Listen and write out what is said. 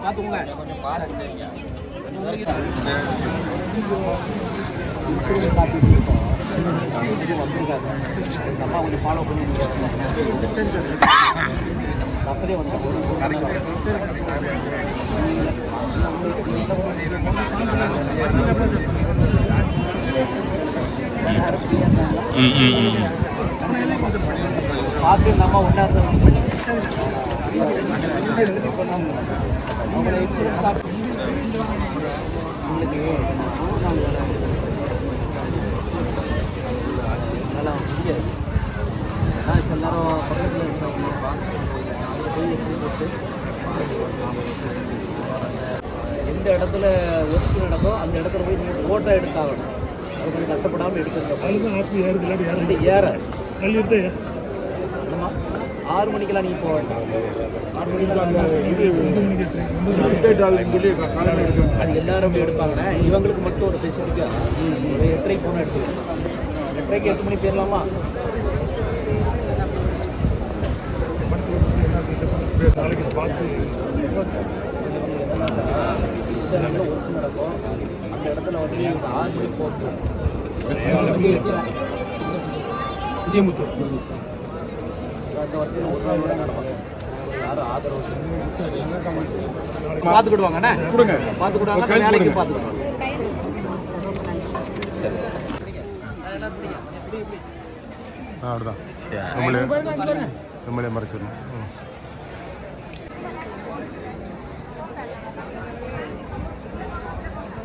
பார்த்துக்கோங்க அம்மா கொஞ்சம் ஃபாலோ பண்ணி அப்படியே வந்து ம் ம் ம். பார்த்து நம்ம ஒன்றா நேரம் பக்கத்தில் இருக்கிறவங்க எடுத்து எந்த இடத்துல ஒர்க் நடக்கோ அந்த இடத்துல போய் நீங்கள் ஃபோட்டோ எடுத்தாகணும். அது கொஞ்சம் கஷ்டப்படாமல் எடுக்கிறது வந்து ஏற என்னம்மா ஆறு மணிக்கெல்லாம் நீங்கள் போக வேண்டாம். ஆறு மணிக்கெல்லாம் அது எல்லாரும் போய் எடுப்பாங்கண்ணே. இவங்களுக்கு மட்டும் ஒரு ஸ்பெசிஃபிக்காக ஒரு எட்டரைக்கு போனால் எடுத்துக்கலாம் எட்டரைக்கு எட்டு மணி போயிடலாமா? ஒர்க் நடக்கும் அந்த இடத்துல வந்து ஆஜி போட்டு அடுத்த வருஷம் ஒரு நாள் கூட நடப்பாங்க யாரும் ஆதரவு பார்த்துக்கிடுவாங்கண்ணே கொடுங்க. பார்த்துக்கிடுவாங்க வேலைக்கு பார்த்துக்கிடுவாங்க அவ்வளோதான் நம்மளே நம்மளே மறைச்சிடணும். ம்.